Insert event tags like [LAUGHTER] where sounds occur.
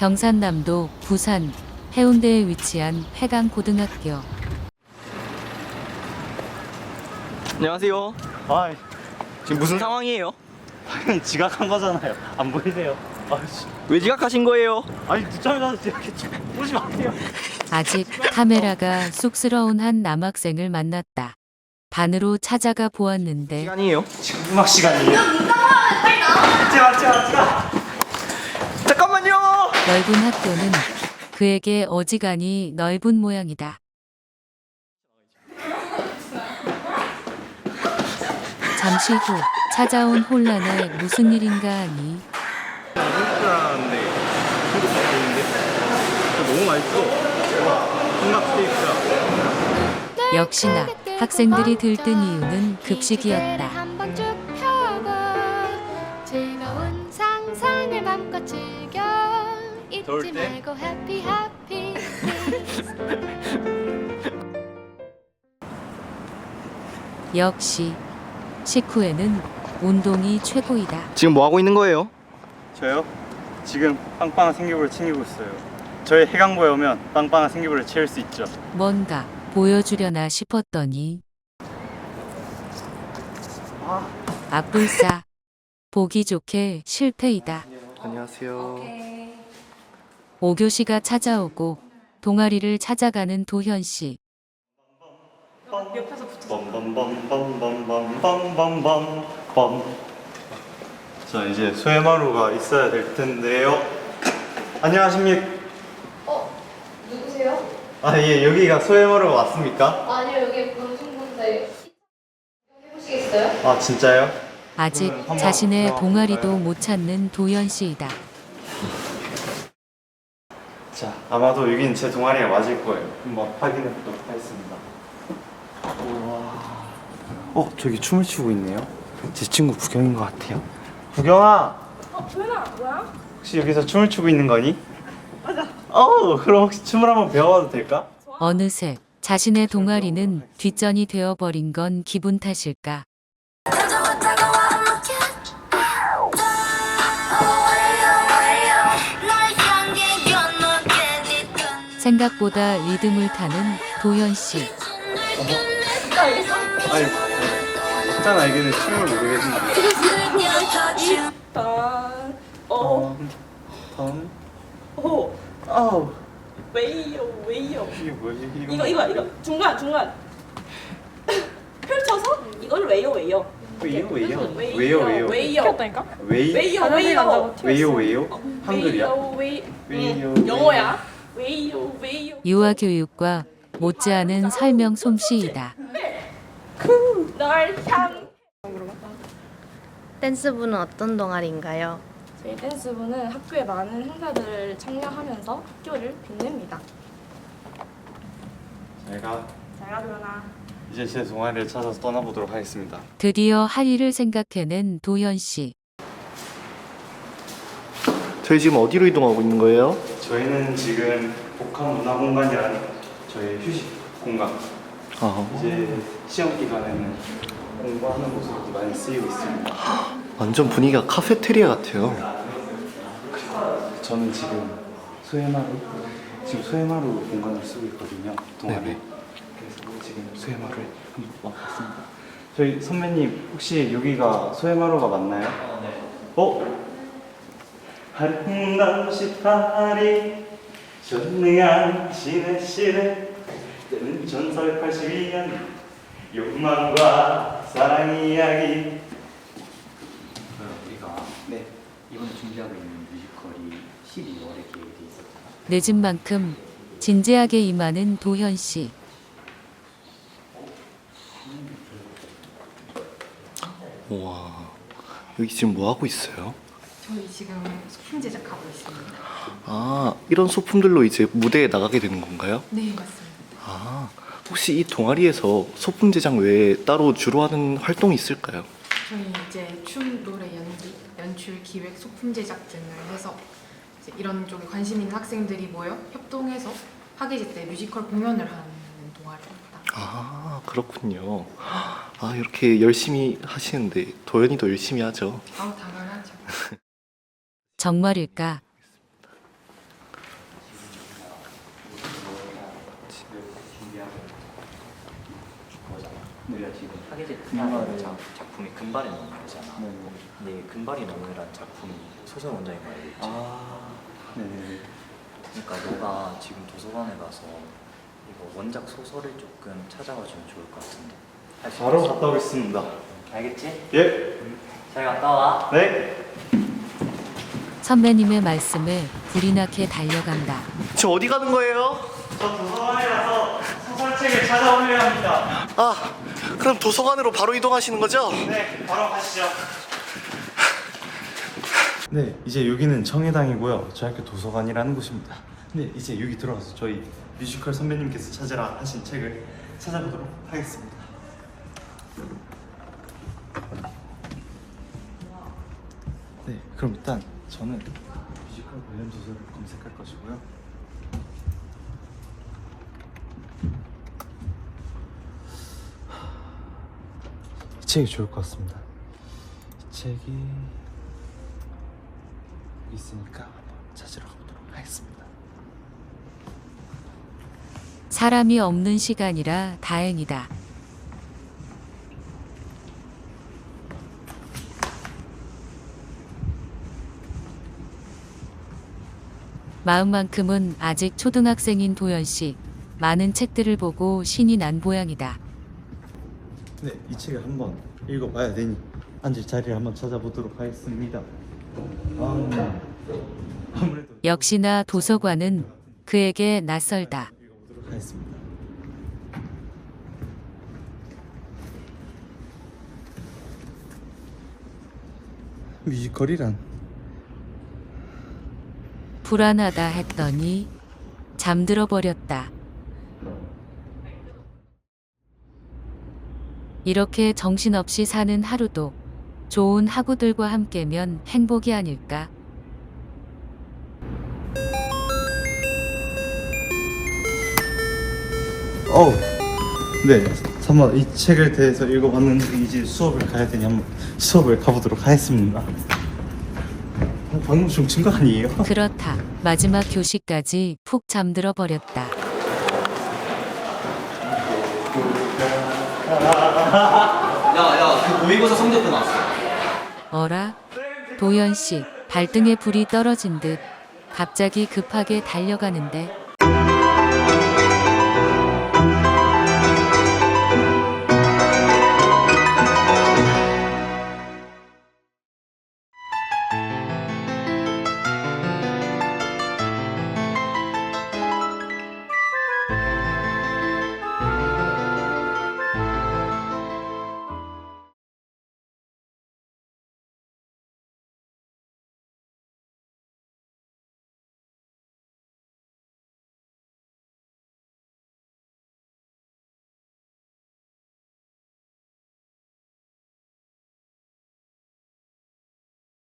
경산남도 부산 해운대에 위치한 회강고등학교. 안녕하세요. 아, 지금 무슨 상황이에요? 당연히 지각한 거잖아요. 안 보이세요? 아씨, 왜 지각하신 거예요? 아니 늦잠에 가서 이렇게 보지 마세요. 아직 카메라가 쑥스러운 한 남학생을 만났다. 반으로 찾아가 보았는데 시간이에요. 지금 음악 시간이에요. 맞지 맞지 맞지. 넓은 학교는 그에게 어지간히 넓은 모양이다. 잠시 후 찾아온 혼란에 무슨 일인가 하니 맛있는데 너무 맛있어. 스테이크가. 역시나 학생들이 들뜬 이유는 급식이었다. 더울 때? 말고 해피 해피 [LAUGHS] 역시 식후에는 운동이 최고이다. 지금 뭐 하고 있는 거예요? 저요? 지금 빵빵한 생기부를 챙기고 있어요. 저희 해강부에 오면 빵빵한 생기부를 채울 수 있죠. 뭔가 보여주려나 싶었더니 앞불싸 보기 좋게 실패이다. 안녕하세요. 5교시가 찾아오고 동아리를 찾아가는 도현 씨. 자 이제 소해마루가 있어야 될 텐데요. 안녕하십니까? 어? 누구세요? 아예 여기가 소해마루가 맞습니까? 아니요 여기 문승군데 해보시겠어요? 아 진짜요? 아직 한번 자신의 들어가 동아리도? 못 찾는 도현 씨이다. 자 아마도 여긴 제 동아리가 맞을 거예요. 한번 확인해 보도록 하겠습니다. 우와. 어 저기 춤을 추고 있네요. 제 친구 구경인 것 같아요. 구경아. 어, 도현아, 뭐야? 혹시 여기서 춤을 추고 있는 거니? 맞아. 어 그럼 혹시 춤을 한번 배워봐도 될까? 어느새 자신의 동아리는 뒷전이 되어버린 건 기분 탓일까. 생각보다 리듬을 타는 도현 씨. 아니 일단 알기는 춤을 모르겠는데. 단, 어, 던. 호, 아우. 왜요? 이게 뭐지? 이거, 이거, 이거. 중간, 중간. 펼쳐서 이걸 왜요, 왜요? 왜요 왜요? 왜요, 왜요 왜요? 왜요? 폈다니까? 왜요? 왜요, 왜요? 왜요 왜요? 한글이야? 왜요, 왜- 왜요, 응, 영어야. 왜요, 왜요? 유아 교육과 못지않은 설명 솜씨이다. 널 향. 댄스부는 어떤 동아리인가요? 저희 댄스부는 학교에 많은 행사들을 참여하면서 학교를 빛냅니다. 제가 잘가 도현아. 이제 제 동아리를 찾아서 떠나보도록 하겠습니다. 드디어 할 일을 생각해낸 도현 씨. 저희 지금 어디로 이동하고 있는 거예요? 저희는 지금 복합 문화 공간이라는 저희 휴식 공간. 아, 이제 시험 기간에는 공부하는 곳으로 많이 쓰이고 있습니다. 완전 분위기가 카페테리아 같아요. 저는 지금 소해마루 지금 소해마루 공간을 쓰고 있거든요. 동아리. 네네. 그래서 지금 소해마루에 한번 와봤습니다. 저희 선배님 혹시 여기가 소해마루가 맞나요? 네. 어? 아름다우시 파리 전능한 신의 시대 때는 전설 82년 욕망과 사랑 이야기 우리가 네. 이번에 준비하고 있는 뮤지컬이 12월에 계획돼 있었잖아. 늦은 만큼 진지하게 임하는 도현 씨. 우와, 여기 지금 뭐 하고 있어요? 저희 지금 소품 제작하고 있습니다. 아, 이런 소품들로 이제 무대에 나가게 되는 건가요? 네, 맞습니다. 아, 혹시 이 동아리에서 소품 제작 외에 따로 주로 하는 활동이 있을까요? 저희 이제 춤, 노래, 연기, 연출, 기획, 소품 제작 등을 해서 이제 이런 쪽에 관심 있는 학생들이 모여 협동해서 학예제 때 뮤지컬 공연을 하는 동아리입니다. 아, 그렇군요. 아, 이렇게 열심히 하시는데 도현이도 열심히 하죠. 아우 당연하죠. 정말일까? 작품이 금발에 넣는 거잖아. 네. 금발이 넣는이라는 작품이 소설 원작이 말이겠지. 아, 네. 그러니까 너가 지금 도서관에 가서 이거 원작 소설을 조금 찾아가 주면 좋을 것 같은데. 바로 갔다 오겠습니다. 알겠지? 예, 잘 갔다 와. 네. 선배님의 말씀에 불이 나게 달려간다. 저 어디 가는 거예요? 저 도서관에 가서 소설책을 찾아오려 합니다. 아, 그럼 도서관으로 바로 이동하시는 거죠? 네, 바로 가시죠. 네, 이제 여기는 청해당이고요. 저희 학교 도서관이라는 곳입니다. 네, 이제 여기 들어가서 저희 뮤지컬 선배님께서 찾으라 하신 책을 찾아보도록 하겠습니다. 네, 그럼 일단 저는 뮤지컬 관련 도서를 검색할 것이고요. 이 책이 좋을 것 같습니다. 이 책이 있으니까 한번 찾으러 가보도록 하겠습니다. 사람이 없는 시간이라 다행이다. 마음만큼은 아직 초등학생인 도연 씨. 많은 책들을 보고 신이 난 모양이다. 네, 이 책을 한번 읽어봐야 되니 앉을 자리를 한번 찾아보도록 하겠습니다. 아, 아무래도 역시나 도서관은 그에게 낯설다. 읽어보도록 하겠습니다. 뮤지컬이란 불안하다 했더니 잠들어 버렸다. 이렇게 정신없이 사는 하루도 좋은 학우들과 함께면 행복이 아닐까? 어우 네 한번 이 책을 대해서 읽어봤는데 이제 수업을 가야 되니 한번 수업을 가보도록 하겠습니다 어, 방금 중친 거 아니에요? 그렇다. 마지막 교시까지 푹 잠들어 버렸다. 야야 그 모의고사 성적표 나왔어. 어라? 도연 씨, 발등에 불이 떨어진 듯 갑자기 급하게 달려가는데